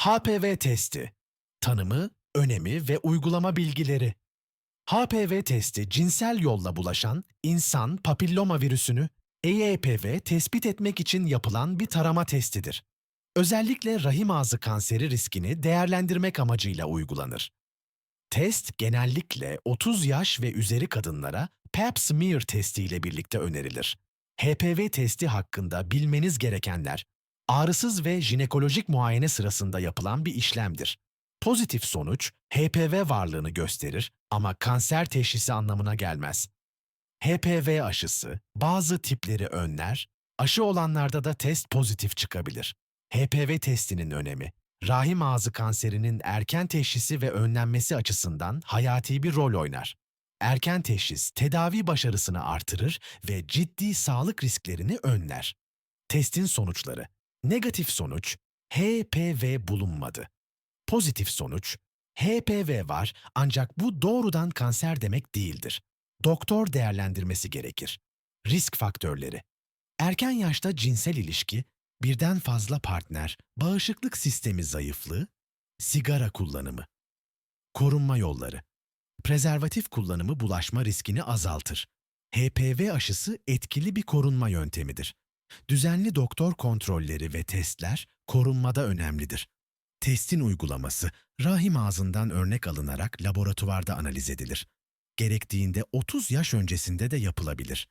HPV testi Tanımı, önemi ve uygulama bilgileri HPV testi cinsel yolla bulaşan insan papilloma virüsünü EYPV tespit etmek için yapılan bir tarama testidir. Özellikle rahim ağzı kanseri riskini değerlendirmek amacıyla uygulanır. Test genellikle 30 yaş ve üzeri kadınlara pap smear testi ile birlikte önerilir. HPV testi hakkında bilmeniz gerekenler, ağrısız ve jinekolojik muayene sırasında yapılan bir işlemdir. Pozitif sonuç HPV varlığını gösterir ama kanser teşhisi anlamına gelmez. HPV aşısı bazı tipleri önler, aşı olanlarda da test pozitif çıkabilir. HPV testinin önemi, rahim ağzı kanserinin erken teşhisi ve önlenmesi açısından hayati bir rol oynar. Erken teşhis tedavi başarısını artırır ve ciddi sağlık risklerini önler. Testin sonuçları Negatif sonuç HPV bulunmadı. Pozitif sonuç HPV var ancak bu doğrudan kanser demek değildir. Doktor değerlendirmesi gerekir. Risk faktörleri Erken yaşta cinsel ilişki, birden fazla partner, bağışıklık sistemi zayıflığı, sigara kullanımı. Korunma yolları Prezervatif kullanımı bulaşma riskini azaltır. HPV aşısı etkili bir korunma yöntemidir. Düzenli doktor kontrolleri ve testler korunmada önemlidir. Testin uygulaması rahim ağzından örnek alınarak laboratuvarda analiz edilir. Gerektiğinde 30 yaş öncesinde de yapılabilir.